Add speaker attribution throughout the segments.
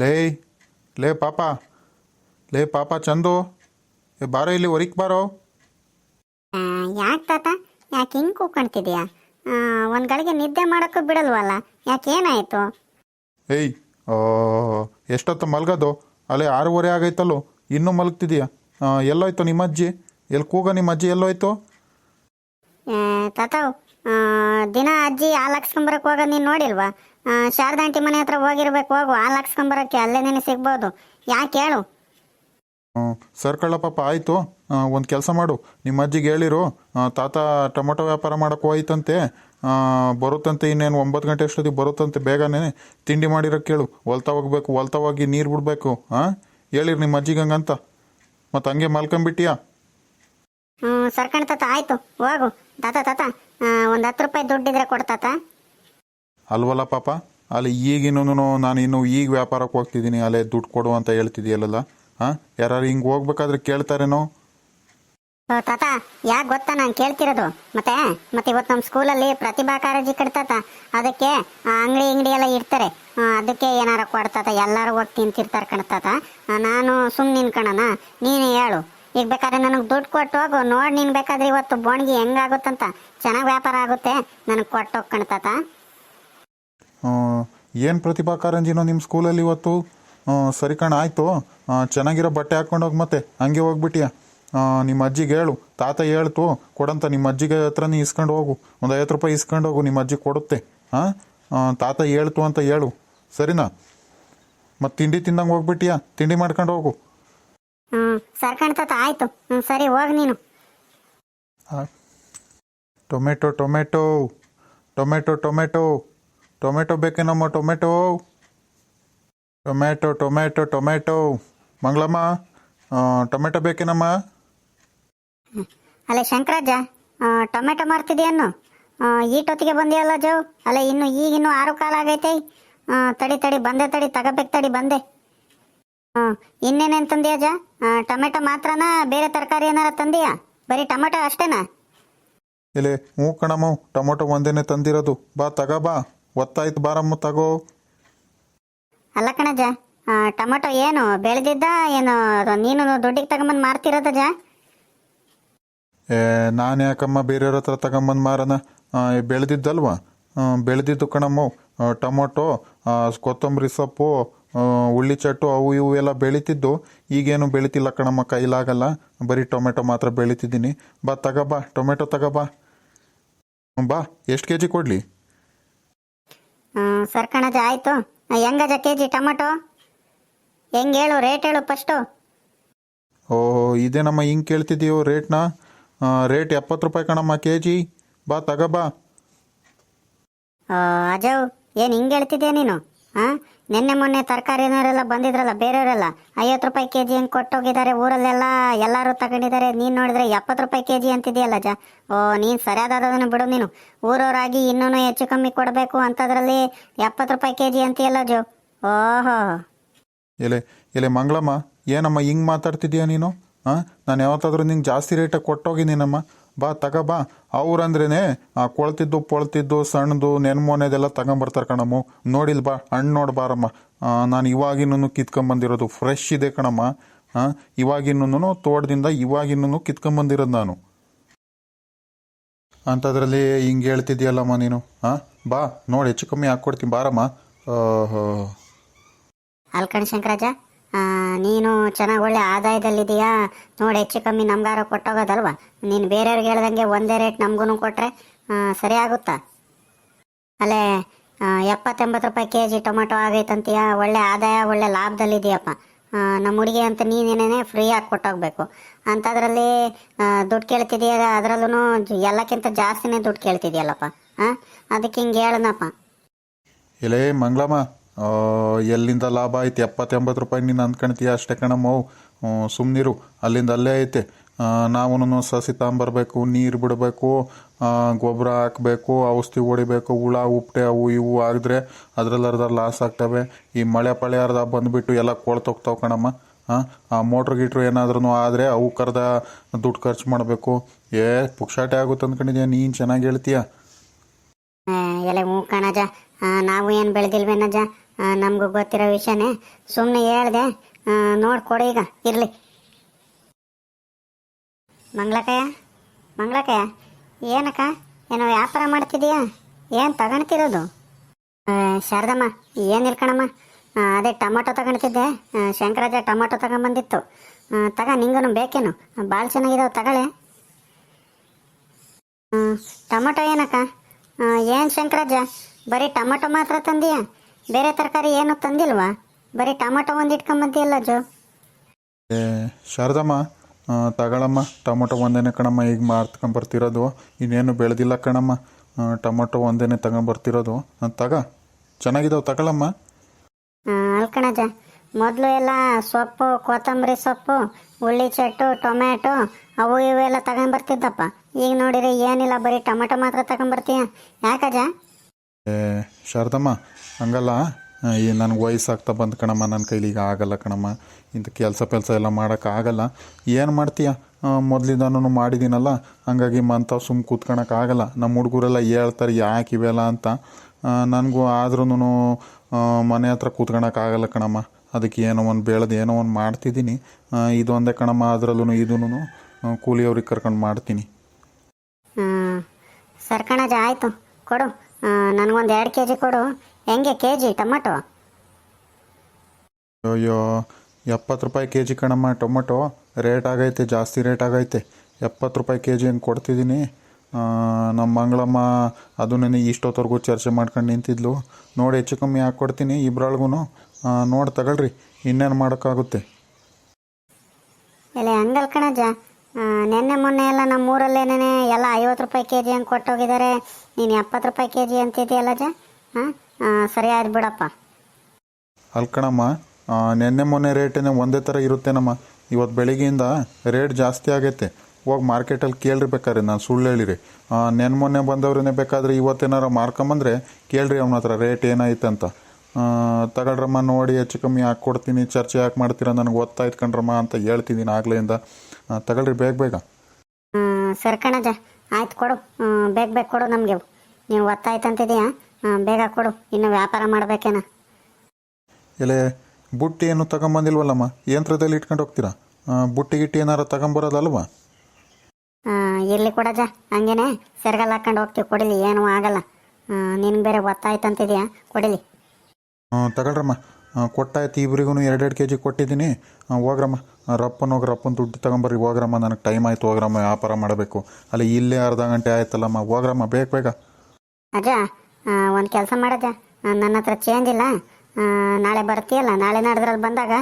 Speaker 1: ಲೇ ಲೇ ಪಾಪ ಲೇ ಪಾಪ ಚಂದು ಏ ಬಾರೋ ಇಲ್ಲಿ ಹೊರಿಕ್ ಬಾರೋ.
Speaker 2: ಯಾಕೆ ತಾತ? ಯಾಕೆ ಹಿಂಗೆ ಕೂಕೊಂತಿದ್ಯಾ ಒಂದು ಗಳಿಗೆ ನಿದ್ದೆ ಮಾಡೋಕ್ಕೂ ಬಿಡಲ್ವಲ್ಲ? ಯಾಕೆ ಏನಾಯಿತು?
Speaker 1: ಏಯ್ ಓ ಎಷ್ಟೊತ್ತು ಮಲ್ಗೋದು? ಅಲ್ಲೇ ಆರೂವರೆ ಆಗೈತಲ್ಲೋ ಇನ್ನೂ ಮಲಗ್ತಿದ್ಯಾ. ಎಲ್ಲೋಯ್ತು ನಿಮ್ಮ ಅಜ್ಜಿ? ಎಲ್ಲಿ ಕೂಗ ನಿಮ್ಮ ಅಜ್ಜಿ ಎಲ್ಲೋಯ್ತು?
Speaker 2: ತಾತ ದಿನ ಅಜ್ಜಿ ಆ ಹಾಲು ಹಾಕ್ಸ್ಕೊಂಬರಕ್ಕೆ ಹೋಗೋದು ನೀನು ನೋಡಿಲ್ವಾ? ಶಾರದಾ ಆಂಟಿ ಮನೆ ಹತ್ರ ಹೋಗಿರ್ಬೇಕು ಹೋಗು. ಆ ಹಾಕ್ಸ್ಕೊಂಬರಕ್ಕೆ ಅಲ್ಲೇ ನೆನೆ ಸಿಗ್ಬೋದು. ಯಾಕೆ ಹೇಳು
Speaker 1: ಸರ್ ಕಳ್ಳಪ್ಪ ಪಾಪ ಆಯಿತು ಒಂದು ಕೆಲಸ ಮಾಡು. ನಿಮ್ಮ ಅಜ್ಜಿಗೆ ಹೇಳಿರು. ತಾತ ಟೊಮೊಟೊ ವ್ಯಾಪಾರ ಮಾಡೋಕೆ ಹೋಯ್ತಂತೆ. ಬರುತ್ತಂತೆ ಇನ್ನೇನು ಒಂಬತ್ತು ಗಂಟೆ ಅಷ್ಟೊತ್ತಿಗೆ ಬರುತ್ತಂತೆ ಬೇಗನೆ. ತಿಂಡಿ ಮಾಡಿರೋ ಕೇಳು. ಹೊಲ್ತಾ ಹೋಗ್ಬೇಕು ಹೊಲ್ತಾ ಹೋಗಿ ನೀರು ಬಿಡಬೇಕು ಹಾಂ ಹೇಳಿರಿ ನಿಮ್ಮ ಅಜ್ಜಿಗೆ ಹಂಗಂತ. ಮತ್ತು ಹಂಗೆ ಮಲ್ಕೊಂಬಿಟ್ಟಿಯಾ?
Speaker 2: ಹ್ಞೂ ತಾತ ಆಯಿತು. ಹೋಗು. ತಾತ ತಾತ ಒಂದು ಹತ್ತು ರೂಪಾಯಿ ದುಡ್ಡಿದ್ರೆ ಕೊಡ್ತಾತ
Speaker 1: ಅಲ್ವಲ್ಲ ಪಾಪ? ಅಲ್ಲಿ ಈಗಿನೂ ನಾನು ಇನ್ನು ಈಗ ವ್ಯಾಪಾರಕ್ಕೆ ಹೋಗ್ತಿದ್ದೀನಿ, ಅಲ್ಲೇ ದುಡ್ಡು ಕೊಡು ಅಂತ ಹೇಳ್ತಿದ್ದೀಯಲ್ಲ ಹಾಂ? ಯಾರು ಹಿಂಗೆ ಹೋಗ್ಬೇಕಾದ್ರೆ ಕೇಳ್ತಾರೇನೋ?
Speaker 2: ತಾತ, ಯಾಕೆ ಗೊತ್ತಾ ನಾನು ಕೇಳ್ತಿರೋದು? ಮತ್ತೆ ಮತ್ತೆ ಇವತ್ತು ನಮ್ಮ ಸ್ಕೂಲಲ್ಲಿ ಪ್ರತಿಭಾ ಕಾರಂಜಿ ಕಟ್ತಾತ ಅದಕ್ಕೆ ಅಂಗಡಿ ಅಂಗಡಿ ಎಲ್ಲ ಇಡ್ತಾರೆ. ಅದಕ್ಕೆ ಏನಾರ ಕೊಡ್ತಾತ ಎಲ್ಲರೂ ಹೋಗಿ ತಿಂತಿರ್ತಾರೆ ಕಣ್ತಾತ ನಾನು ಸುಮ್ಮನೆ ನಿನ್ಕಣನ ನೀನು ಹೇಳು. ಈಗ ಬೇಕಾದ್ರೆ ನನಗೆ ದುಡ್ಡು ಕೊಟ್ಟು ಹೋಗು, ನೋಡಿ ನಿನ್ ಬೇಕಾದ್ರೆ ಇವತ್ತು ಬೋಣಿಗೆ ಹೆಂಗಾಗುತ್ತಂತ. ಚೆನ್ನಾಗಿ ವ್ಯಾಪಾರ ಆಗುತ್ತೆ, ನನಗೆ ಕೊಟ್ಟು ಹೋಗಿ ಕಣ್ತಾತ
Speaker 1: ಏನು ಪ್ರತಿಭಾ ಕಾರಂಜಿನೋ ನಿಮ್ಮ ಸ್ಕೂಲಲ್ಲಿ ಇವತ್ತು? ಸರಿ ಕಣ ಆಯಿತು. ಚೆನ್ನಾಗಿರೋ ಬಟ್ಟೆ ಹಾಕ್ಕೊಂಡೋಗಿ ಮತ್ತೆ ಹಂಗೆ ಹೋಗ್ಬಿಟ್ಟಿಯಾ? ನಿಮ್ಮ ಅಜ್ಜಿಗೆ ಹೇಳು. ತಾತ ಹೇಳ್ತು ಕೊಡಂತ ನಿಮ್ಮ ಅಜ್ಜಿಗೆ ಹತ್ರನೇ ಇಸ್ಕೊಂಡು ಹೋಗು. ಒಂದು ಐವತ್ತು ರೂಪಾಯಿ ಇಸ್ಕೊಂಡು ಹೋಗು ನಿಮ್ಮ ಅಜ್ಜಿ ಕೊಡುತ್ತೆ. ಹಾಂ ತಾತ ಹೇಳ್ತು ಅಂತ ಹೇಳು. ಸರಿನಾ? ಮತ್ತೆ ತಿಂಡಿ ತಿಂದಂಗೆ ಹೋಗ್ಬಿಟ್ಟಿಯಾ? ತಿಂಡಿ ಮಾಡ್ಕೊಂಡು ಹೋಗು.
Speaker 2: ಹ್ಞೂ ಸರ್ ಕಣ್ತಾತ ಆಯಿತು. ಹ್ಞೂ ಸರಿ ಹೋಗಿ ನೀನು.
Speaker 1: Tomato tomato. Tomato tomato. Tomato ಬೇಕೇನಮ್ಮ? Tomato. Tomato tomato tomato. Mangalamma tomato ಬೇಕೇನಮ್ಮ?
Speaker 2: ಅಲ್ಲೇ ಶಂಕರಾಜ ಟೊಮೆಟೊ ಮಾರ್ತಿದ್ಯಾನು? ಈಟೊತ್ತಿಗೆ ಬಂದಿಯಲ್ಲ ಜೋ? ಅಲ್ಲ ಇನ್ನು ಈಗ ಇನ್ನು ಆರು ಕಾಲ ಆಗೈತೆ. ತಡಿ ತಡಿ ಬಂದೆ ತಡಿ ತಗಬೇಕು ತಡಿ ಬಂದೆ. ಹ್ಞೂ ಇನ್ನೇನೇನು ತಂದಿಯಾ ಜ? ಟೊಮೆಟೊ ಮಾತ್ರನಾ ಬೇರೆ ತರಕಾರಿ ಏನಾರ ತಂದಿಯಾ? ಬರೀ ಟೊಮೆಟೊ ಅಷ್ಟೇನಾ?
Speaker 1: ಇಲ್ಲಿ ಹ್ಞೂ ಕಣಮ್ಮ ಟೊಮೆಟೊ ಒಂದೇನೆ ತಂದಿರೋದು. ಬಾ ತಗ ಬಾ. ಒತ್ತಾಯ್ತು ಬಾರಮ್ಮ ತಗೋ.
Speaker 2: ಅಲ್ಲ ಕಣಜ ಟೊಮೆಟೊ ಏನು ಬೆಳೆದಿದ್ದ ಏನು ನೀನು ದುಡ್ಡಿಗೆ ತಗೊಂಬಂದು ಮಾರ್ತಿರೋದ ಜಾ?
Speaker 1: ಏ ನಾನು ಯಾಕಮ್ಮ ಬೇರೆಯವ್ರ ಹತ್ರ ತಗೊಂಬಂದು ಮಾರನ? ಬೆಳೆದಿದ್ದಲ್ವ? ಬೆಳೆದಿದ್ದು ಕಣಮ್ಮ ಟೊಮೊಟೊ ಕೊತ್ತಂಬರಿ ಸೊಪ್ಪು ಹುಳ್ಳಿ ಉಳ್ಳಿ ಚಟ್ಟು ಅವು ಇವು ಎಲ್ಲ ಬೆಳೀತಿದ್ದು. ಈಗೇನು ಬೆಳೀತಿಲ್ಲ ಕಣಮ್ಮ ಕೈಲಾಗಲ್ಲ. ಬರೀ ಟೊಮೆಟೊ ಮಾತ್ರ ಬೆಳೀತಿದ್ದೀನಿ. ಬಾ ತಗ ಬಾ ಟೊಮೆಟೊ ತಗ ಬಾ. ಬಾ ಎಷ್ಟು ಕೆ ಜಿ ಕೊಡಲಿ?
Speaker 2: ಸರ್ ಕಣಜ ಆಯಿತು. ಹೆಂಗಜ ಕೆ ಜಿ ಟೊಮೆಟೊ? ಹೆಂಗೆ ಹೇಳು ರೇಟ್ ಹೇಳು ಫಸ್ಟು
Speaker 1: ಓ ಇದೇನಮ್ಮ ಹಿಂಗೆ ಕೇಳ್ತಿದ್ದೀಯೋ ರೇಟ್ನ? ರೇಟ್ ಎಪ್ಪತ್ತು ರೂಪಾಯಿ ಕಣಮ್ಮ ಕೆ ಜಿ ಬಾ ತಗ ಬಾ.
Speaker 2: ಆ, ಅಜವ್ ಏನು ಹಿಂಗೆ ಹೇಳ್ತಿದ್ಯಾ ನೀನು? ಹಾಂ ನಿನ್ನೆ ಮೊನ್ನೆ ತರಕಾರಿನವರೆಲ್ಲ ಬಂದಿದ್ರಲ್ಲ, ಬೇರೆಯವರೆಲ್ಲ? ಐವತ್ತು ರೂಪಾಯಿ ಕೆ ಜಿ ಹೆಂಗೆ ಕೊಟ್ಟೋಗಿದ್ದಾರೆ ಊರಲ್ಲೆಲ್ಲ? ಎಲ್ಲರೂ ತಗೊಂಡಿದ್ದಾರೆ. ನೀನು ನೋಡಿದ್ರೆ ಎಪ್ಪತ್ತು ರೂಪಾಯಿ ಕೆ ಜಿ ಅಂತಿದೆಯಲ್ಲ ಜಾ? ಓ, ನೀನು ಸರಿಯಾದದನ್ನು ಬಿಡು ನೀನು. ಊರವರಾಗಿ ಇನ್ನೂ ಹೆಚ್ಚು ಕಮ್ಮಿ ಕೊಡಬೇಕು ಅಂತದ್ರಲ್ಲಿ ಎಪ್ಪತ್ತು ರೂಪಾಯಿ ಕೆ ಜಿ ಅಂತೀಯಲ್ಲ ಜೋ? ಓಹೋ.
Speaker 1: ಎಲೆ ಎಲೆ ಮಂಗಳಮ್ಮ, ಏನಮ್ಮ ಹಿಂಗೆ ಮಾತಾಡ್ತಿದ್ಯಾ ನೀನು? ಹಾಂ ನಾನು ಯಾವತ್ತಾದರೂ ನಿಂಗೆ ಜಾಸ್ತಿ ರೇಟಾಗಿ ಕೊಟ್ಟೋಗಿದ್ದೀನಮ್ಮ ಬಾ, ತಗ ಬಾ. ಅವ್ರಂದ್ರೇ ಆ ಕೊಳ್ತಿದ್ದು ಪೊಳ್ತಿದ್ದು ಸಣ್ಣದು ನೆನ್ಮೊನೆದೆಲ್ಲ ತಗೊಂಬರ್ತಾರೆ ಕಣಮ್ಮ. ನೋಡಿಲ್ ಬಾ, ಹಣ್ಣು ನೋಡ್ಬಾರಮ್ಮ ನಾನು ಇವಾಗಿನೂ ಕಿತ್ಕೊಂಬಂದಿರೋದು ಫ್ರೆಶ್ ಇದೆ ಕಣಮ್ಮ. ಹಾಂ ಇವಾಗಿನೂ ತೋಟದಿಂದ ಇವಾಗಿನೂ ಕಿತ್ಕೊಂಬಂದಿರೋದು ನಾನು. ಅಂಥದ್ರಲ್ಲಿ ಹಿಂಗೆ ಹೇಳ್ತಿದ್ಯಲ್ಲಮ್ಮ ನೀನು? ಹಾಂ ಬಾ, ನೋಡಿ, ಹೆಚ್ಚು ಕಮ್ಮಿ ಹಾಕ್ಕೊಡ್ತೀನಿ, ಬಾರಮ್ಮ.
Speaker 2: ಅಲ್ಕಣ್ ಶಂಕರಾಜ ನೀನು ಚೆನ್ನಾಗಿ ಒಳ್ಳೆ ಆದಾಯದಲ್ಲಿದೆಯಾ ನೋಡಿ ಹೆಚ್ಚು ಕಮ್ಮಿ ನಮ್ಗಾರ ಕೊಟ್ಟೋಗೋದಲ್ವಾ? ನೀನು ಬೇರೆಯವ್ರಿಗೆ ಹೇಳ್ದಂಗೆ ಒಂದೇ ರೇಟ್ ನಮಗೂ ಕೊಟ್ಟರೆ ಸರಿ ಆಗುತ್ತಾ? ಅಲ್ಲೇ ಎಪ್ಪತ್ತೆಂಬತ್ತು ರೂಪಾಯಿ ಕೆ ಜಿ ಟೊಮೆಟೊ ಆಗೈತಂತೀಯ? ಒಳ್ಳೆ ಆದಾಯ, ಒಳ್ಳೆ ಲಾಭದಲ್ಲಿದೆಯಪ್ಪ ನಮ್ಮ ಹುಡುಗಿ ಅಂತ ನೀನೇನೇ ಫ್ರೀಯಾಗಿ ಕೊಟ್ಟೋಗ್ಬೇಕು. ಅಂಥದ್ರಲ್ಲಿ ದುಡ್ಡು ಕೇಳ್ತಿದೀಯ? ಅದರಲ್ಲೂ ಎಲ್ಲಕ್ಕಿಂತ ಜಾಸ್ತಿನೇ ದುಡ್ಡು ಕೇಳ್ತಿದ್ಯಲ್ಲಪ್ಪ. ಹಾಂ ಅದಕ್ಕೆ ಹಿಂಗೆ ಹೇಳನಪ್ಪ.
Speaker 1: ಎಲೇ ಮಂಗಳಮ್ಮ ಎಲ್ಲಿಂದ ಲಾಭ ಐತೆ? ಎಪ್ಪತ್ತೆಂಬತ್ತು ರೂಪಾಯಿ ನೀನು ಅಂದ್ಕೊಳ್ತೀಯ ಅಷ್ಟೇ ಕಣಮ್ಮ. ಸುಮ್ಮನಿರು ಅಲ್ಲಿಂದ ಅಲ್ಲೇ ಐತೆ. ನಾವು ಸಸಿ ತಗೊಂಬರ್ಬೇಕು ನೀರು ಬಿಡಬೇಕು ಗೊಬ್ಬರ ಹಾಕಬೇಕು ಔಷಧಿ ಹೊಡಿಬೇಕು ಹುಳ ಉಪ್ಟೆ ಅವು ಇವು ಆಗಿದ್ರೆ ಅದ್ರಲ್ಲಿ ಅರ್ಧ ಲಾಸ್ ಆಗ್ತವೆ. ಈ ಮಳೆ ಪಳೆ ಅರ್ಧ ಬಂದುಬಿಟ್ಟು ಎಲ್ಲ ಕೊಳ್ತೋಗ್ತಾವೆ ಕಣಮ್ಮ. ಆ ಮೋಟ್ರ್ ಗೀಟ್ರ್ ಏನಾದ್ರೂ ಆದರೆ ಅವು ಕರ್ದ ದುಡ್ಡು ಖರ್ಚು ಮಾಡಬೇಕು. ಏ ಪುಕ್ಷಾಟೆ ಆಗುತ್ತೆ ಅಂದ್ಕೊಂಡಿದ್ಯಾ? ನೀನು ಚೆನ್ನಾಗಿ ಹೇಳ್ತೀಯ?
Speaker 2: ಆ, ಎಲೆ ಹ್ಞೂ ನಾವು ಏನು ನಮಗೂ ಗೊತ್ತಿರೋ ವಿಷಯನೇ ಸುಮ್ಮನೆ ಹೇಳ್ದೆ. ನೋಡಿ ಕೊಡು ಈಗ, ಇರಲಿ. ಮಂಗ್ಲಕಯ್ಯ ಮಂಗ್ಲಕಯ್ಯ, ಏನಕ್ಕ? ಏನೋ ವ್ಯಾಪಾರ ಮಾಡ್ತಿದೀಯಾ? ಏನು ತಗೊಳ್ತಿರೋದು ಶಾರದಮ್ಮ ಏನು ಇರ್ಕಣಮ್ಮ ಅದೇ ಟೊಮೊಟೊ ತಗೊಳ್ತಿದ್ದೆ ಶಂಕರಾಜ ಟೊಮೊಟೊ ತಗೊಂಬಂದಿತ್ತು. ತಗ ನಿಂಗೂ ಬೇಕೇನು? ಭಾಳ ಚೆನ್ನಾಗಿದಾವೆ ತಗೊಳ್ಳೆ ಟೊಮೊಟೊ ಏನಕ್ಕ? ಏನು ಶಂಕರಾಜ ಬರೀ ಟೊಮೊಟೊ ಮಾತ್ರ ತಂದೀಯ? ಬೇರೆ ತರಕಾರಿ ಏನು ತಂದಿಲ್ವಾ? ಬರೀ ಟೊಮೊಟೊ ಒಂದು ಇಟ್ಕೊಂಬಂದಿಯಲ್ಲ ಜೋ.
Speaker 1: ಏ ಶಾರದಮ್ಮ ಆ, ತಗೊಳಮ್ಮ ಟೊಮೊಟೊ ಒಂದೇನೆ ಕಣಮ್ಮ ಈಗ ಮಾರ್ತ್ಕೊಂಬರ್ತಿರೋದು ಇನ್ನೇನು ಬೆಳೆದಿಲ್ಲ ಕಣಮ್ಮ. ಆ, ಟೊಮೊಟೊ ಒಂದೇನೆ ತಗೊಂಬರ್ತಿರೋದು ಆ, ತಗ. ಚೆನ್ನಾಗಿದಾವೆ ತಗೊಳಮ್ಮ?
Speaker 2: ಅಲ್ಕಣಜ ಮೊದಲು ಎಲ್ಲ ಸೊಪ್ಪು ಕೊತ್ತಂಬರಿ ಸೊಪ್ಪು ಉಳ್ಳಿ ಚಟ್ಟು ಟೊಮ್ಯಾಟೊ ಅವು ಇವೆಲ್ಲ ತಗೊಂಬರ್ತಿದ್ದಪ್ಪ ಈಗ ನೋಡಿರಿ ಏನಿಲ್ಲ ಬರೀ ಟೊಮೆಟೊ ಮಾತ್ರ ತಗೊಂಬರ್ತೀಯ ಯಾಕಜ?
Speaker 1: ಏ ಶಾರದಮ್ಮ ಹಂಗಲ್ಲ? ಈ ನನಗೆ ವಯಸ್ಸಾಗ್ತಾ ಬಂದು ಕಣಮ್ಮ ನನ್ನ ಕೈಲಿ ಈಗ ಆಗಲ್ಲ ಕಣಮ್ಮ. ಇಂಥ ಕೆಲಸ ಕೆಲಸ ಎಲ್ಲ ಮಾಡೋಕ್ಕಾಗಲ್ಲ ಏನು ಮಾಡ್ತೀಯ? ಮೊದಲಿಂದನೂ ಮಾಡಿದ್ದೀನಲ್ಲ ಹಂಗಾಗಿ ಮಂತ ಸುಮ್ಮ ಕೂತ್ಕೊಳಕ್ಕಾಗಲ್ಲ ನಮ್ಮ ಹುಡುಗರೆಲ್ಲ ಹೇಳ್ತಾರೆ, ಯಾಕೆ ಇವೆಲ್ಲ ಅಂತ. ನನಗೂ ಆದ್ರೂ ಮನೆ ಹತ್ರ ಕೂತ್ಕೊಳಕ್ಕಾಗಲ್ಲ ಕಣಮ್ಮ. ಅದಕ್ಕೆ ಏನೋ ಒಂದು ಬೆಳೆದು ಏನೋ ಒಂದು ಮಾಡ್ತಿದ್ದೀನಿ. ಇದೊಂದೇ ಕಣಮ್ಮ ಅದರಲ್ಲೂ ಇದನ್ನು ಕೂಲಿಯವ್ರಿಗೆ ಕರ್ಕೊಂಡು ಮಾಡ್ತೀನಿ.
Speaker 2: ಸರ್ಕಣಜ ಆಯಿತು. ಕೊಡು. ನನಗೊಂದು ಎರಡು ಕೆ ಜಿ ಕೊಡು. ಹೆಂಗೆ ಕೆ ಜಿ ಟೊಮೆಟೊ?
Speaker 1: ಅಯ್ಯೋ ಎಪ್ಪತ್ತು ರೂಪಾಯಿ ಕೆ ಜಿ ಕಣಮ್ಮ ಟೊಮೆಟೊ. ರೇಟ್ ಆಗೈತೆ ಜಾಸ್ತಿ ರೇಟ್ ಆಗೈತೆ. ಎಪ್ಪತ್ತು ರೂಪಾಯಿ ಕೆ ಜಿ ಹಂಗೆ ಕೊಡ್ತಿದ್ದೀನಿ ನಮ್ಮ ಮಂಗಳಮ್ಮ ಅದನ್ನೇ ಇಷ್ಟೊತ್ತವರೆಗೂ ಚರ್ಚೆ ಮಾಡ್ಕೊಂಡು ನಿಂತಿದ್ಲು. ನೋಡಿ ಹೆಚ್ಚು ಕಮ್ಮಿ ಹಾಕಿ ಕೊಡ್ತೀನಿ ಇಬ್ರೊಳಗೂ ನೋಡಿ ತಗೊಳ್ರಿ. ಇನ್ನೇನು ಮಾಡೋಕ್ಕಾಗುತ್ತೆ?
Speaker 2: ಎಲ್ಲ ಹಂಗಲ್ ಕಣಜ ನಿನ್ನೆ ನೆನ್ನೆ ಮೊನ್ನೆ ಎಲ್ಲ ನಮ್ಮ ಊರಲ್ಲೇನೇ ಎಲ್ಲ ಐವತ್ತು ರೂಪಾಯಿ ಕೆ ಜಿ ಹಂಗೆ ಕೊಟ್ಟೋಗಿದ್ದಾರೆ. ನೀನು ಎಪ್ಪತ್ತು ರೂಪಾಯಿ ಕೆ ಜಿ ಅಂತಿದೆಯಲ್ಲ ಜ ಹಾಂ ಸರಿ ಆಯ್ತು ಬಿಡಪ್ಪ.
Speaker 1: ಅಲ್ಕಣಮ್ಮ ನೆನ್ನೆ ಮೊನ್ನೆ ರೇಟೇನೆ ಒಂದೇ ಥರ ಇರುತ್ತೇನಮ್ಮ. ಇವತ್ತು ಬೆಳಿಗ್ಗೆಯಿಂದ ರೇಟ್ ಜಾಸ್ತಿ ಆಗೈತೆ. ಹೋಗಿ ಮಾರ್ಕೆಟಲ್ಲಿ ಕೇಳ್ರಿ ಬೇಕಾದ್ರೆ ನಾನು ಸುಳ್ಳು ಹೇಳಿರಿ. ನೆನ್ನೆ ಮೊನ್ನೆ ಬಂದವ್ರೇ ಬೇಕಾದ್ರೆ ಇವತ್ತೇನಾರ ಮಾರ್ಕೊಂಬಂದ್ರೆ ಕೇಳ್ರಿ ಅವನ ಹತ್ರ ರೇಟ್ ಏನಾಯ್ತಂತ ಅಂತ. ತಗೊಳ್ರಮ್ಮ ನೋಡಿ ಹೆಚ್ಚು ಕಮ್ಮಿ ಹಾಕ್ಕೊಡ್ತೀನಿ ಚರ್ಚೆ ಯಾಕೆ ಮಾಡ್ತೀರಾ ನನಗೆ ಗೊತ್ತಾಯ್ತು ಕಣ್ರಮ್ಮ ಅಂತ ಹೇಳ್ತಿದ್ದೀನಿ ಆಗ್ಲೆಯಿಂದ ಆ, ತಗೊಳ್ರಿ ಬೇಗ ಬೇಗ.
Speaker 2: ಸರ್ ಕಣಜ್ಜ ಆಯ್ತು ಕೊಡು. ಬೇಗ ಬೇಗ ಕೊಡು ನಮಗೆ. ನೀವು ಗೊತ್ತಾಯ್ತು ಹ್ಮ್, ಬೇಗ ಕೊಡು. ಇನ್ನು ವ್ಯಾಪಾರ ಮಾಡ್ಬೇಕೇನ?
Speaker 1: ಎಲೆ ಬುಟ್ಟಿ ಏನು ತಗೊಂಬಂದಿಲ್ವಲ್ಲಮ್ಮ? ಯಂತ್ರದಲ್ಲಿ ಇಟ್ಕೊಂಡು ಹೋಗ್ತೀರಾ? ಬುಟ್ಟಿ ಗಿಟ್ಟಿ ಏನಾರ ತಗೊಂಬರೋದಲ್ವಾ?
Speaker 2: ಇರಲಿ ಕೊಡಜ ಹಂಗೇನೆ ಸೆರಗಲ್ಲ ಹಾಕೊಂಡು ಹೋಗ್ತೀವಿ. ಕೊಡಿಲಿ ಏನೂ ಆಗಲ್ಲ. ನಿನ್ಗೆ ಬೇರೆ ಗೊತ್ತಾಯ್ತಂತಿದ್ಯಾ ಕೊಡಿಲಿ.
Speaker 1: ತಗೊಳ್ರಮ್ಮ. ಕೊಟ್ಟಾಯ್ತು. ಇಬ್ಬರಿಗೂ ಎರಡೆರಡು ಕೆ ಜಿ ಕೊಟ್ಟಿದ್ದೀನಿ ಹೋಗ್ರಮ್ಮ. ರಪ್ಪನ ರಪ್ಪನ್ ಹೋಗಿ ರಪ್ಪನ ದುಡ್ಡು ತಗೊಂಬರ್ರಿ. ಹೋಗ್ರಮ್ಮ ನನಗೆ ಟೈಮ್ ಆಯ್ತು. ಹೋಗ್ರಮ್ಮ ವ್ಯಾಪಾರ ಮಾಡಬೇಕು. ಅಲ್ಲಿ ಇಲ್ಲೇ ಅರ್ಧ ಗಂಟೆ ಆಯ್ತಲ್ಲಮ್ಮ. ಹೋಗ್ರಮ್ಮ ಬೇಗ ಬೇಗ.
Speaker 2: ಅಜ್ಜ ಒಂದು ಕೆಲಸ ಮಾಡಜ್ಜ ನನ್ನ ಹತ್ರ ಚೇಂಜ್ ಇಲ್ಲ. ನಾಳೆ ಬರ್ತೀಯಲ್ಲ, ನಾಳೆ ನಾಡ್ದ್ರಲ್ಲಿ ಬಂದಾಗ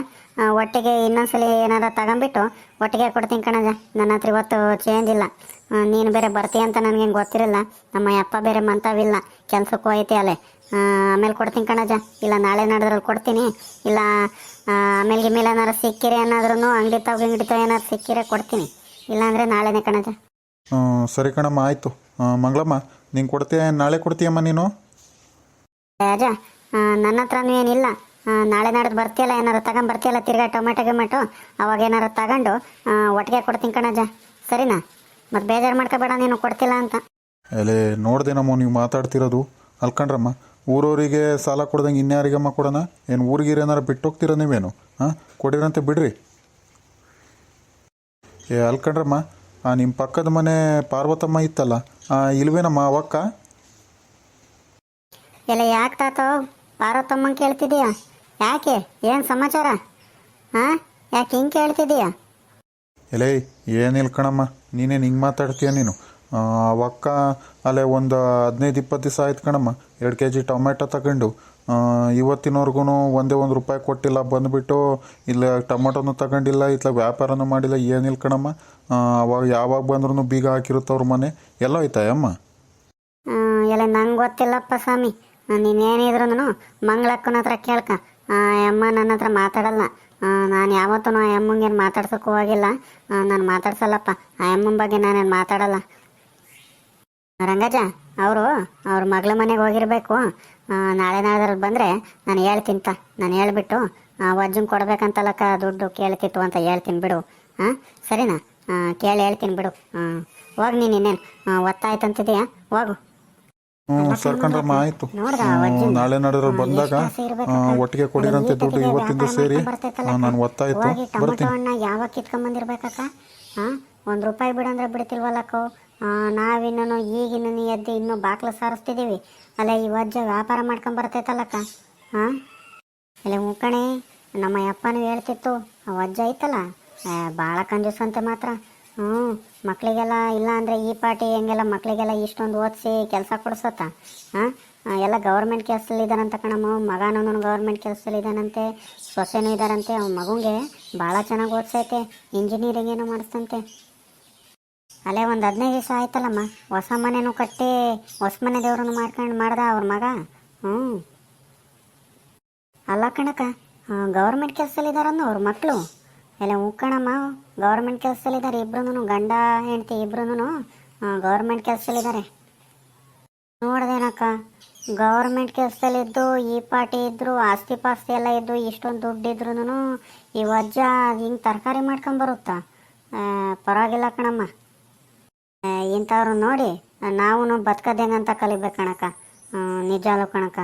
Speaker 2: ಒಟ್ಟಿಗೆ ಇನ್ನೊಂದ್ಸಲಿ ಏನಾರ ತಗೊಂಬಿಟ್ಟು ಒಟ್ಟಿಗೆ ಕೊಡ್ತೀನಿ ಕಣಜ ನನ್ನ ಹತ್ರ ಇವತ್ತು ಚೇಂಜ್ ಇಲ್ಲ. ನೀನು ಬೇರೆ ಬರ್ತೀಯ ಅಂತ ನನಗೇನು ಗೊತ್ತಿರಲ್ಲ. ನಮ್ಮ ಅಪ್ಪ ಬೇರೆ ಮಂತಾವಿಲ್ಲ. ಕೆಲ್ಸಕ್ಕೂ ಐತೆ ಅಲ್ಲೇ. ಆಮೇಲೆ ಕೊಡ್ತೀನಿ ಕಣಜ. ಇಲ್ಲ, ನಾಳೆ ನಾಡ್ದ್ರಲ್ಲಿ ಕೊಡ್ತೀನಿ. ಇಲ್ಲ ಆಮೇಲೆ ಗಿಮೇಲೆ ಏನಾರು ಸಿಕ್ಕಿರೆ ಏನಾದ್ರೂ ಅಂಗಡಿ ತಾವ್ ಗಿಂಗಡಿ ತಾವ್ ಏನಾರು ಸಿಕ್ಕಿರೆ ಕೊಡ್ತೀನಿ. ಇಲ್ಲಾಂದ್ರೆ ನಾಳೆನೇ
Speaker 1: ಕಣಜ. ಸರಿ ಕಣಮ್ಮ, ಆಯಿತು. ಮಂಗಳಮ್ಮ ನೀನು ಕೊಡ್ತೀಯ ನಾಳೆ ಕೊಡ್ತೀಯಮ್ಮ ನೀನು?
Speaker 2: ರಾಜ ನನ್ನ ಹತ್ರನೂ ಏನಿಲ್ಲ. ನಾಳೆ ನಾಡ್ದು ಬರ್ತೀಯಲ್ಲ ಏನಾರು ತಗೊಂಡು ಬರ್ತೀಯಲ್ಲ ತಿರ್ಗಾ ಟೊಮೆಟೊ ಗಿಮೆಟೊ ಅವಾಗ ಏನಾರು ತಗೊಂಡು ಒಟ್ಟಿಗೆ ಕೊಡ್ತೀನಿ ಕಣಜ್ಜ ಸರಿನಾ? ಮತ್ತೆ ಬೇಜಾರು ಮಾಡ್ಕೋಬೇಡ ನೀನು ಕೊಡ್ತಿಲ್ಲ ಅಂತ.
Speaker 1: ಅಲ್ಲೇ ನೋಡ್ದೇನಮ್ಮ ನೀವು ಮಾತಾಡ್ತಿರೋದು. ಅಲ್ಕಂಡ್ರಮ್ಮ ಊರವರಿಗೆ ಸಾಲ ಕೊಡ್ದಂಗೆ ಇನ್ಯಾರಿಗಮ್ಮ ಕೊಡೋಣ? ಏನು ಊರಿಗೆ ಏನಾರು ಬಿಟ್ಟು ಹೋಗ್ತೀರ ನೀವೇನು? ಹಾಂ ಕೊಡಿರಂತೆ ಬಿಡ್ರಿ. ಏ ಅಲ್ಕಂಡ್ರಮ್ಮ ನಿಮ್ಮ ಪಕ್ಕದ ಮನೆ ಪಾರ್ವತಮ್ಮ ಇತ್ತಲ್ಲ ಇಲ್ವೇನಮ್ಮ ಅವಕ್ಕ?
Speaker 2: ಎಲ್ಲ ಯಾಕೆ ತಾತೋ? ಪಾರ್ವತಮ್ಮ ಕೇಳ್ತಿದೀಯ ಯಾಕೆ? ಏನು ಸಮಾಚಾರ? ಹಾಂ ಯಾಕೆ ಹಿಂಗೆ ಕೇಳ್ತಿದೀಯ
Speaker 1: ಎಲೇ ಏನಿಲ್ಲ ಕಣಮ್ಮ? ನೀನೇನು ಹಿಂಗೆ ಮಾತಾಡ್ತೀಯ ನೀನು? ಅವಕ್ಕ ಅಲ್ಲೇ ಒಂದು ಹದಿನೈದು ಇಪ್ಪತ್ತು ದಿವಸ ಆಯ್ತು ಕಣಮ್ಮ. ಎರಡು ಕೆ ಜಿ ಟೊಮೆಟೊ ತಗೊಂಡು. ಇವತ್ತಿನವರೆಗೂ ಒಂದೇ ಒಂದು ರೂಪಾಯಿ ಕೊಟ್ಟಿಲ್ಲ, ಬಂದುಬಿಟ್ಟು ಇಲ್ಲ ಟೊಮೊಟೊನು ತಗೊಂಡಿಲ್ಲ ಇತ್ಲ ವ್ಯಾಪಾರನೂ ಮಾಡಿಲ್ಲ, ಏನಿಲ್ಲ ಕಣಮ್ಮ. ಅವಾಗ ಯಾವಾಗ ಬಂದ್ರೂ ಬೀಗ ಹಾಕಿರುತ್ತೆ ಅವ್ರ ಮನೆ. ಎಲ್ಲ
Speaker 2: ಹೋಯ್ತಾಯಮ್ಮ ಎಲ್ಲ ನಂಗೆ ಗೊತ್ತಿಲ್ಲಪ್ಪ ಸ್ವಾಮಿ. ನೀನೇನಿದ್ರು ಮಂಗಳಕ್ಕನ ಹತ್ರ ಕೇಳ್ಕ. ಅಮ್ಮ ನನ್ನ ಹತ್ರ ಮಾತಾಡಲ್ಲ. ನಾನು ಯಾವತ್ತೂ ಆ ಅಮ್ಮಂಗೇನು ಮಾತಾಡ್ಸೋಕ್ಕೂ ಹೋಗಿಲ್ಲ. ನಾನು ಮಾತಾಡ್ಸಲ್ಲಪ್ಪ. ಆ ಅಮ್ಮನ ಬಗ್ಗೆ ನಾನೇನು ಮಾತಾಡಲ್ಲ. ರಂಗಜ ಅವರು ಅವ್ರ ಮಗಳ ಮನೆಗೆ ಹೋಗಿರ್ಬೇಕು. ನಾಳೆ ನಾಳೆದ್ರಲ್ಲಿ ಬಂದರೆ ನಾನು ಹೇಳ್ತೀನಿ ತ ನಾನು ಹೇಳ್ಬಿಟ್ಟು ವಜ್ಜನ್ ಕೊಡ್ಬೇಕಂತಲಕ್ಕ ದುಡ್ಡು ಕೇಳ್ತಿತ್ತು ಅಂತ ಹೇಳ್ತೀನಿ ಬಿಡು. ಹಾಂ ಸರಿನಾ? ಕೇಳಿ ಹೇಳ್ತೀನಿ ಬಿಡು. ಹ್ಞೂ ಹೋಗಿ ನೀನು ಇನ್ನೇನು ಒತ್ತಾಯ್ತಂತಿದೆಯಾ ಹೋಗು.
Speaker 1: ಹ್ಞೂ ಸರ್ಕಂಡ್ರಮ್ಮ ಆಯಿತು. ನಾಳೆ ನಡೆದ್ರೆ
Speaker 3: ಹಾ,
Speaker 1: ಬಂದಾಗ ಒಟ್ಟಿಗೆ ಕೊಡಿರಂತೆ ದುಡ್ಡು ಇವತ್ತಿಂದ ಸೇರಿ. ನಾನು ಒತ್ತಾಯ್ತು. ಬರ್ತೀನಿ.
Speaker 3: ಯಾವಾಗ ಕಿತ್ಕೊಂಡ್ ಬಂದಿರ್ಬೇಕಕ್ಕ ಒಂದು ರೂಪಾಯಿ ಬಿಡಂದ್ರೆ ಬಿಡ್ತಿಲ್ವಲ್ಲಕ್ಕೋ? ನಾವಿನ್ನು ಈಗಿನ ಎದ್ದು ಇನ್ನೂ ಬಾಕ್ಲು ಸಾರಿಸ್ತಿದ್ದೀವಿ. ಅಲ್ಲ ಈ ವಜ್ಜ ವ್ಯಾಪಾರ ಮಾಡ್ಕೊಂಡ್ ಬರ್ತೈತಲ್ಲಕ್ಕ? ಹಾಂ ಅಲ್ಲ ಮುಕ್ಕಣೆ ನಮ್ಮ ಅಪ್ಪನೂ ಹೇಳ್ತಿತ್ತು, ಆ ವಜ್ಜ ಐತಲ್ಲ? ಭಾಳ ಕಂಜೂಸಂತೆ ಮಾತ್ರ. ಹ್ಞೂ ಮಕ್ಕಳಿಗೆಲ್ಲ ಇಲ್ಲ ಅಂದರೆ ಈ ಪಾರ್ಟಿ ಹೆಂಗೆಲ್ಲ ಮಕ್ಕಳಿಗೆಲ್ಲ ಇಷ್ಟೊಂದು ಓದಿಸಿ ಕೆಲಸ ಕೊಡ್ಸತ್ತ? ಹಾಂ ಎಲ್ಲ ಗೌರ್ಮೆಂಟ್ ಕೆಲಸದಲ್ಲಿದ್ದಾನಂತ ಕಣಮ್ಮ ಮಗನೂ ಗೌರ್ಮೆಂಟ್ ಕೆಲಸದಲ್ಲಿದ್ದಾನಂತೆ ಸೊಸೆನೂ ಇದ್ದಾರಂತೆ, ಅವ್ನ ಮಗುಗೆ ಭಾಳ ಚೆನ್ನಾಗಿ ಓದಿಸೈತೆ, ಇಂಜಿನಿಯರಿಂಗ್ ಏನೋ ಮಾಡಿಸ್ತಂತೆ ಅಲ್ಲೇ ಒಂದು ಹದಿನೈದು ದಿವಸ ಆಯ್ತಲ್ಲಮ್ಮ. ಹೊಸ ಮನೆನೂ ಕಟ್ಟಿ ಹೊಸ ಮನೆ ದೇವ್ರನ್ನು ಮಾಡ್ಕೊಂಡು ಮಾಡ್ದ ಅವ್ರ ಮಗ. ಹ್ಞೂ ಅಲ್ಲ ಕಣಕ್ಕ ಗೌರ್ಮೆಂಟ್ ಕೆಲಸದಲ್ಲಿದ್ದಾರನ್ನು ಅವ್ರ ಮಕ್ಕಳು ಎಲ್ಲ ಉಕ್ಕಣಮ್ಮ ಗೌರ್ಮೆಂಟ್ ಕೆಲಸದಲ್ಲಿದ್ದಾರೆ ಇಬ್ರು ಗಂಡ ಹೆಂಡತಿ ಇಬ್ರು ಗೌರ್ಮೆಂಟ್ ಕೆಲಸದಲ್ಲಿದ್ದಾರೆ ನೋಡ್ದೇನಕ್ಕ ಗೌರ್ಮೆಂಟ್ ಕೆಲಸದಲ್ಲಿದ್ದು ಈ ಪಾರ್ಟಿ ಇದ್ರು ಆಸ್ತಿ ಪಾಸ್ತಿ ಎಲ್ಲ ಇದ್ದು ಇಷ್ಟೊಂದು ದುಡ್ಡು ಇದ್ರೂ ಈ ವಜ್ಜ ಹಿಂಗೆ ತರಕಾರಿ ಮಾಡ್ಕೊಂಬರುತ್ತಾ ಆ, ಪರವಾಗಿಲ್ಲ ಕಣಮ್ಮ. ಇಂಥವ್ರು ನೋಡಿ ನಾವು ಬದುಕೋದು ಹೆಂಗಂತ ಕಲಿಬೇಕು ಕಣಕ್ಕ. ನಿಜಾಲು ಕಣಕ್ಕ.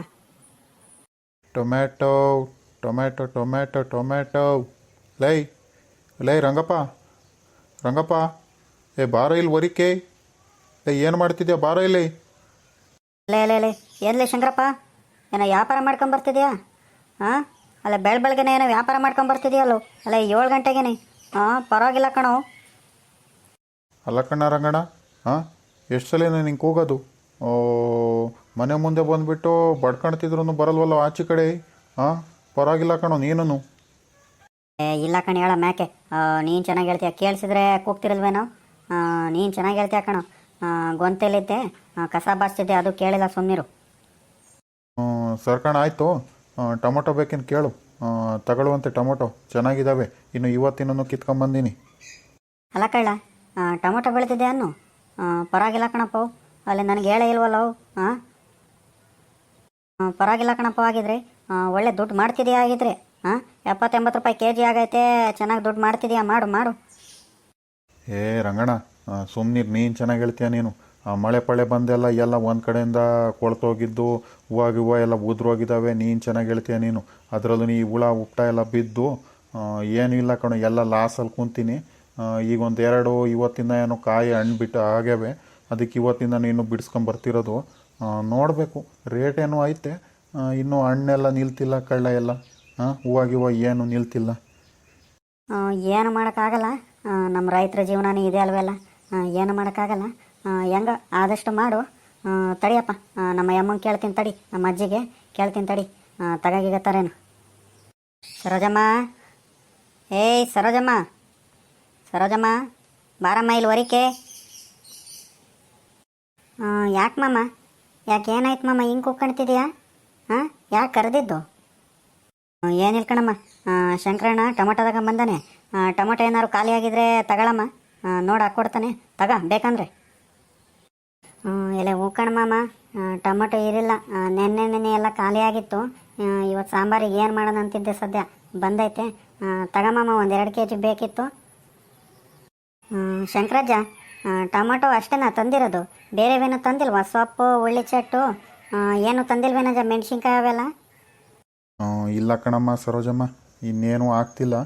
Speaker 1: Tomato tomato tomato tomato. ಲೈ ಲೈ ರಂಗಪ್ಪ ರಂಗಪ್ಪ ಏ ಬಾರ ಇಲ್ಲಿ ಒರಿಕೆ. ಏ ಏನು ಮಾಡ್ತಿದ್ಯಾ ಬಾರ ಇಲ್ಲಿ?
Speaker 3: ಲೇ ಲೇ ಲೇ ಎಲ್ಲಿ ಶಂಕರಪ್ಪ? ಏನೋ ವ್ಯಾಪಾರ ಮಾಡ್ಕೊಂಡು ಬರ್ತಿದ್ಯಾ? ಹಾಂ ಅಲ್ಲ ಬೆಳ ಬೆಳಗ್ಗೆನೇ ಏನೋ ವ್ಯಾಪಾರ ಮಾಡ್ಕೊಂಡು ಬರ್ತಿದ್ಯಲ್ಲೋ ಅಲ್ಲ? ಏಳು ಗಂಟೆಗೇನೆ. ಹಾಂ ಪರವಾಗಿಲ್ಲ ಕಣೋ.
Speaker 1: ಅಲ್ಲ ಕಣ್ಣ ರಂಗಣ್ಣ ಹಾಂ? ಎಷ್ಟು ಸಲ ನಿಂಗೆ ಕೂಗೋದು? ಓ ಮನೆ ಮುಂದೆ ಬಂದುಬಿಟ್ಟು ಬಡ್ಕೊಳ್ತಿದ್ರು ಬರಲ್ವಲ್ಲ ಆಚೆ ಕಡೆ? ಹಾಂ? ಪರವಾಗಿಲ್ಲ ಕಣೋ ನೀನು
Speaker 3: ಏ ಇಲ್ಲ ಕಣ ಹೇಳ ಮ್ಯಾಕೆ. ನೀನು ಚೆನ್ನಾಗಿ ಹೇಳ್ತೀಯ? ಕೇಳಿಸಿದ್ರೆ ಕೂಗ್ತಿರಲ್ವೇನೋ? ನೀನು ಚೆನ್ನಾಗಿ ಹೇಳ್ತೀಯ ಕಣೋ? ಗೊಂತೆಲಿದ್ದೆ ಕಸ ಬಾಸ್ತಿದ್ದೆ ಅದು ಕೇಳಿಲ್ಲ ಸುಮ್ಮನಿರು
Speaker 1: ಸರ್ಕಣ ಆಯಿತು. ಟೊಮೊಟೊ ಬೇಕೇನು ಕೇಳು. ತಗೊಳ್ಳುವಂತೆ ಟೊಮೊಟೊ. ಚೆನ್ನಾಗಿದ್ದಾವೆ ಇನ್ನು ಇವತ್ತಿನೂ ಕಿತ್ಕೊಂಬಂದೀನಿ.
Speaker 3: ಅಲ್ಲ ಕಳ್ಳ ಟೊಮೊಟೊ ಬೆಳೆದಿದೆ ಅನ್ನು. ಪರವಾಗಿಲ್ಲ ಕಣಪ್ಪ. ಅಲ್ಲಿ ನನಗೆ ಹೇಳೇ ಇಲ್ವಲ್ಲ ಅವು? ಹಾಂ ಪರವಾಗಿಲ್ಲ ಕಣಪ್ಪ ಆಗಿದ್ರೆ ಒಳ್ಳೆ ದುಡ್ಡು ಮಾಡ್ತಿದೆಯಾ ಆಗಿದ್ರೆ ಹಾಂ ಎಪ್ಪತ್ತೆಂಬತ್ತು ರೂಪಾಯಿ ಕೆ ಜಿ ಆಗೈತೆ, ಚೆನ್ನಾಗಿ ದುಡ್ಡು ಮಾಡ್ತಿದ್ಯಾ? ಮಾಡು ಮಾಡು.
Speaker 1: ಏ, ರಂಗಣ್ಣ ಸುಮ್ಮನಿರು ನೀನು ಚೆನ್ನಾಗಿ ಹೇಳ್ತೀಯ ನೀನು. ಮಳೆ ಪಳೆ ಬಂದೆಲ್ಲ, ಎಲ್ಲ ಒಂದು ಕಡೆಯಿಂದ ಕೊಳ್ತೋಗಿದ್ದು ಹೂವು ಗಿವ್ವ ಎಲ್ಲ ಉದ್ರೋಗಿದ್ದಾವೆ ನೀನು ಚೆನ್ನಾಗಿ ಹೇಳ್ತೀಯ ನೀನು. ಅದರಲ್ಲೂ ನೀ ಹುಳ ಉಪ್ಟ ಎಲ್ಲ ಬಿದ್ದು ಏನೂ ಇಲ್ಲ ಕಣೋ, ಎಲ್ಲ ಲಾಸಲ್ಲಿ ಕುಂತೀನಿ. ಈಗ ಒಂದು ಎರಡು ಇವತ್ತಿಂದ ಏನೋ ಕಾಯಿ ಹಣ್ಣು ಬಿಟ್ಟು ಆಗ್ಯಾವೆ. ಅದಕ್ಕೆ ಇವತ್ತಿಂದ ನೀನು ಬಿಡಿಸ್ಕೊಂಬರ್ತಿರೋದು ನೋಡಬೇಕು. ರೇಟ್ ಏನು ಐತೆ. ಇನ್ನೂ ಹಣ್ಣೆಲ್ಲ ನಿಲ್ತಿಲ್ಲ, ಕಳ್ಳ ಎಲ್ಲ. ಹಾಂ ಗಿವ್ವ ಏನು ನಿಲ್ತಿಲ್ಲ.
Speaker 3: ಏನು ಮಾಡೋಕ್ಕಾಗಲ್ಲ. ನಮ್ಮ ರೈತರ ಜೀವನನೇ ಇದೆ ಅಲ್ವೆಲ್ಲ ಏನು ಮಾಡೋಕ್ಕಾಗಲ್ಲ. ಹೆಂಗ? ಆದಷ್ಟು ಮಾಡು. ತಡಿಯಪ್ಪ. ನಮ್ಮ ಅಮ್ಮನ ಕೇಳ್ತೀನಿ ತಡಿ. ನಮ್ಮ ಅಜ್ಜಿಗೆ ಕೇಳ್ತೀನಿ ತಡಿ. ತಗಾಗಿಗತ್ತಾರೇನು ಸರೋಜಮ್ಮ. ಏಯ್, ಸರೋಜಮ್ಮ. ಸರೋಜಮ್ಮ ಬಾರಮ್ಮ ಇಲ್ಲಿ ವರಿಕೆ ಯಾಕೆ ಮಾಮ? ಯಾಕೆ ಏನಾಯ್ತು ಮಾಮ? ಹಿಂಗೆ ಕೂತ್ಕೊಳ್ತಿದ್ಯಾ ಹಾಂ ಯಾಕೆ ಕರೆದಿದ್ದು? ಏನಿಲ್ಲ ಕಣಮ್ಮ? ಶಂಕರಣ್ಣ ಟೊಮೊಟೊ ತಗೊಂಬಂದಾನೆ. ಆ, ಟೊಮೊಟೊ ಏನಾದ್ರು ಖಾಲಿ ಆಗಿದ್ರೆ ತಗೊಳಮ್ಮ. ನೋಡಿ ಹಾಕ್ಕೊಡ್ತಾನೆ ತಗ ಬೇಕಂದ್ರೆ. ಎಲ್ಲ ಹೂಕಣ ಮಾಮ. ಟೊಮೊಟೊ ಇರಿಲ್ಲ. ನೆನ್ನೆ ನೆನ್ನೆ ಎಲ್ಲ ಖಾಲಿ ಆಗಿತ್ತು. ಇವತ್ತು ಸಾಂಬಾರಿಗೆ ಏನು ಮಾಡೋಣ ಅಂತಿದ್ದೆ ಸದ್ಯ? ಬಂದೈತೆ. ತಗೊಮ್ಮ ಒಂದು ಎರಡು ಕೆ ಜಿ ಬೇಕಿತ್ತು. ಹ್ಮ್, ಟೊಮಾಟೊ ಅಷ್ಟೇನಾ ತಂದಿರೋದು. ಬೇರೆವೇನು ತಂದಿಲ್ವಾ? ಸೊಪ್ಪು ಉಳ್ಳಿ ಚಟ್ಟು ಏನು ತಂದಿಲ್ವೇನಜ್ಜ ಮೆಣಸಿನ್ಕಾಯಿ ಅವೆಲ್ಲ?
Speaker 1: ಇಲ್ಲ ಕಣಮ್ಮ ಸರೋಜಮ್ಮ ಇನ್ನೇನು ಆಗ್ತಿಲ್ಲ.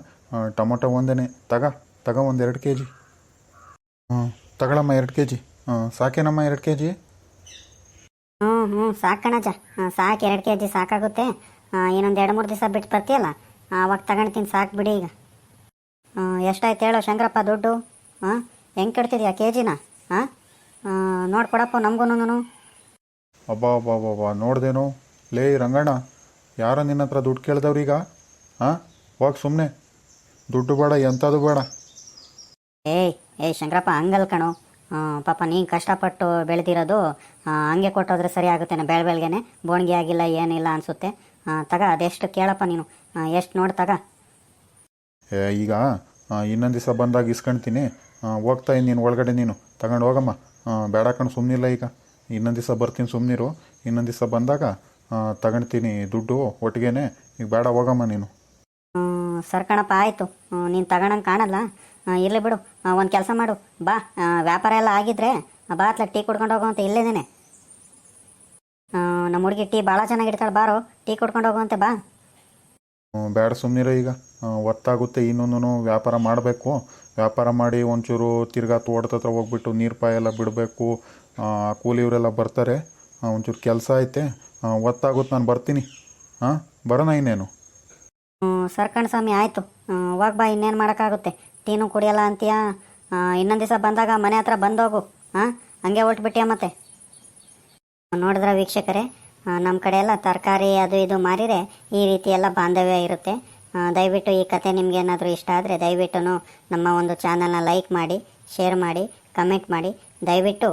Speaker 1: ಟೊಮೊಟೊ ಒಂದೇನೆ. ತಗ ತಗ ಒಂದು ಎರಡು ಕೆ ಜಿ ಹ್ಞೂ ತಗೊಳಮ್ಮ ಎರಡು ಕೆ ಜಿ ಹಾಂ ಸಾಕೇನಮ್ಮ ಎರಡು ಕೆ ಜಿ
Speaker 3: ಹ್ಞೂ ಹ್ಞೂ ಸಾಕಣಜ್ಜ ಹಾಂ ಸಾಕು ಎರಡು ಕೆ ಜಿ ಸಾಕಾಗುತ್ತೆ ಇನ್ನೊಂದು ಎರಡು ಮೂರು ದಿವಸ ಬಿಟ್ಟು ಬರ್ತೀಯಲ್ಲ? ಅವಾಗ ತಗೊಳ್ತೀನಿ ಸಾಕು ಬಿಡಿ ಈಗ. ಎಷ್ಟಾಯ್ತು ಹೇಳೋ ಶಂಕರಪ್ಪ ದುಡ್ಡು? ಹಾಂ ಹೆಂಗೆ ಕೆಡ್ತಿದ್ಯಾ ಕೆ ಜಿನ ಹಾಂ ನೋಡ್ಕೊಡಪ್ಪ ನಮಗೂ
Speaker 1: ಅಬ್ಬಾ ಅಬ್ಬಾ ಅಬ್ಬಾ ನೋಡ್ದೇನು? ಲೇ ರಂಗಣ್ಣ ಯಾರೋ ನಿನ್ನ ಹತ್ರ ದುಡ್ಡು ಈಗ? ಹಾಂ ಹೋಗಿ ಸುಮ್ಮನೆ ದುಡ್ಡು ಬೇಡ ಎಂಥದ್ದು ಬೇಡ.
Speaker 3: ಏಯ್ ಏಯ್ ಶಂಕರಪ್ಪ ಹಂಗಲ್ ಕಣೋ. ಪಾಪ ನೀನು ಕಷ್ಟಪಟ್ಟು ಬೆಳೆದಿರೋದು ಹಂಗೆ ಕೊಟ್ಟೋದ್ರೆ ಸರಿ ಆಗುತ್ತೇನೆ ಬೆಳೆ ಬೆಳಗ್ಗೆನೆ ಬೋಣಿಗೆ ಆಗಿಲ್ಲ ಏನಿಲ್ಲ ಅನಿಸುತ್ತೆ. ತಗ ಅದೆಷ್ಟು ಕೇಳಪ್ಪ ನೀನು. ಎಷ್ಟು ನೋಡಿ ತಗ.
Speaker 1: ಏ ಈಗ ಇನ್ನೊಂದು ದಿವಸ ಬಂದಾಗ ಇಸ್ಕೊಳ್ತೀನಿ ಹೋಗ್ತಾ ಇದ್ದೀನಿ ನೀನು ಒಳಗಡೆ ನೀನು. ತಗೊಂಡು ಹೋಗಮ್ಮ. ಬೇಡ ಕಣ್ ಸುಮ್ಮನಿಲ್ಲ ಈಗ. ಇನ್ನೊಂದು ದಿವಸ ಬರ್ತೀನಿ ಸುಮ್ಮನಿರು ಇನ್ನೊಂದು ದಿವಸ ಬಂದಾಗ ತಗೊಳ್ತೀನಿ ದುಡ್ಡು ಒಟ್ಟಿಗೆನೆ. ಈಗ ಬೇಡ ಹೋಗಮ್ಮ ನೀನು.
Speaker 3: ಸರ್ಕಣಪ್ಪ ಸರ್ ಕಣಪ್ಪ ಆಯಿತು. ನೀನು ತಗೊಳಂಗೆ ಕಾಣಲ್ಲ. ಇರಲಿ ಬಿಡು. ಒಂದು ಕೆಲಸ ಮಾಡು. ಬಾ. ವ್ಯಾಪಾರ ಎಲ್ಲ ಆಗಿದ್ರೆ ಬಾ ಅತ್ಲ ಟೀ ಕುಡ್ಕೊಂಡು ಹೋಗೋ ಅಂತ ಇಲ್ಲೇನೇನೆ. ನಮ್ಮ ಹುಡುಗಿ ಟೀ ಭಾಳ ಚೆನ್ನಾಗಿರ್ತಾಳೆ ಬಾರೋ. ಟೀ ಕುಡ್ಕೊಂಡು ಹೋಗುವಂತೆ ಬಾ.
Speaker 1: ಬೇಡ ಸುಮ್ಮನಿರೋ ಈಗ. ಒತ್ತಾಗುತ್ತೆ ಇನ್ನೊಂದು ವ್ಯಾಪಾರ ಮಾಡಬೇಕು. ವ್ಯಾಪಾರ ಮಾಡಿ ಒಂಚೂರು ತಿರ್ಗಾ ತೋಟದ ಹತ್ರ ಹೋಗ್ಬಿಟ್ಟು ನೀರು ಪಾಯ ಎಲ್ಲ ಬಿಡಬೇಕು. ಕೂಲಿಯವರೆಲ್ಲ ಬರ್ತಾರೆ. ಒಂಚೂರು ಕೆಲಸ ಐತೆ. ಒತ್ತಾಗುತ್ತೆ ನಾನು ಬರ್ತೀನಿ. ಹಾಂ ಬರೋಣ ಇನ್ನೇನು?
Speaker 3: ಸರ್ಕಣ್ ಸ್ವಾಮಿ ಆಯಿತು. ಬಾ, ಇನ್ನೇನು ಮಾಡೋಕ್ಕಾಗುತ್ತೆ? ಟೀನು ಕುಡಿಯಲ್ಲ ಅಂತೀಯಾ? ಇನ್ನೊಂದು ದಿವಸ ಬಂದಾಗ ಮನೆ ಹತ್ರ ಬಂದೋಗು. ಹಾಂ ಹಂಗೆ ಹೊರ್ಟ್ಬಿಟ್ಟಿಯ ಮತ್ತೆ? ನೋಡಿದ್ರೆ ವೀಕ್ಷಕರೇ? ನಮ್ಮ ಕಡೆ ಎಲ್ಲ ತರಕಾರಿ ಅದು ಇದು ಮಾರಿದರೆ ಈ ರೀತಿ ಎಲ್ಲ ಬಾಂಧವ್ಯ ಇರುತ್ತೆ. ದಯವಿಟ್ಟು ಈ ಕತೆ ನಿಮಗೆ ಏನಾದರೂ ಇಷ್ಟ ಆದರೆ ದಯವಿಟ್ಟು ನಮ್ಮ ಒಂದು ಚಾನಲ್ನ ಲೈಕ್ ಮಾಡಿ ಶೇರ್ ಮಾಡಿ ಕಮೆಂಟ್ ಮಾಡಿ. ದಯವಿಟ್ಟು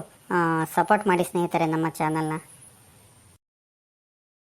Speaker 3: ಸಪೋರ್ಟ್ ಮಾಡಿ ಸ್ನೇಹಿತರೆ ನಮ್ಮ ಚಾನಲ್ನ.